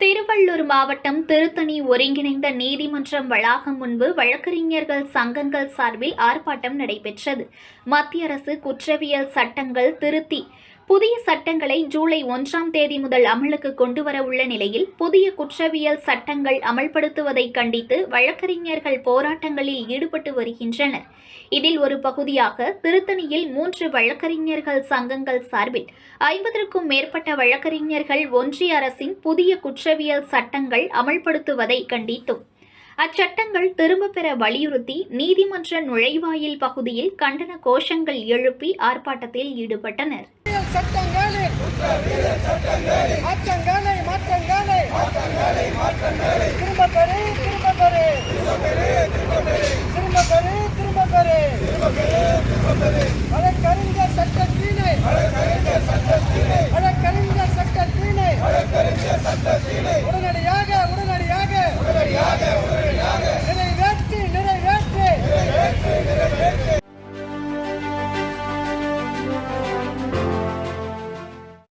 திருவள்ளூர் மாவட்டம் திருத்தணி ஒருங்கிணைந்த நீதிமன்றம் வளாகம் முன்பு வழக்கறிஞர்கள் சங்கங்கள் சார்பில் ஆர்ப்பாட்டம் நடைபெற்றது. மத்திய அரசு குற்றவியல் சட்டங்கள் திருத்தி புதிய சட்டங்களை ஜூலை ஒன்றாம் தேதி முதல் அமலுக்கு கொண்டுவர உள்ள நிலையில் புதிய குற்றவியல் சட்டங்கள் அமல்படுத்துவதை கண்டித்து வழக்கறிஞர்கள் போராட்டங்களில் ஈடுபட்டு வருகின்றனர். இதில் ஒரு பகுதியாக திருத்தணியில் மூன்று வழக்கறிஞர்கள் சங்கங்கள் சார்பில் ஐம்பதற்கும் மேற்பட்ட வழக்கறிஞர்கள் ஒன்றிய அரசின் புதிய குற்றவியல் சட்டங்கள் அமல்படுத்துவதை கண்டித்தும். அச்சட்டங்கள் திரும்பப் பெற வலியுறுத்தி நீதிமன்ற நுழைவாயில் பகுதியில் கண்டன கோஷங்கள் எழுப்பி ஆர்ப்பாட்டத்தில் ஈடுபட்டனர். சட்டங்களில் மாற்றங்களை மாற்றங்களை. திரும்ப பெரு திரும்ப பெரு திரும்ப பெரு திரும்ப பெரு திரும்ப பெரு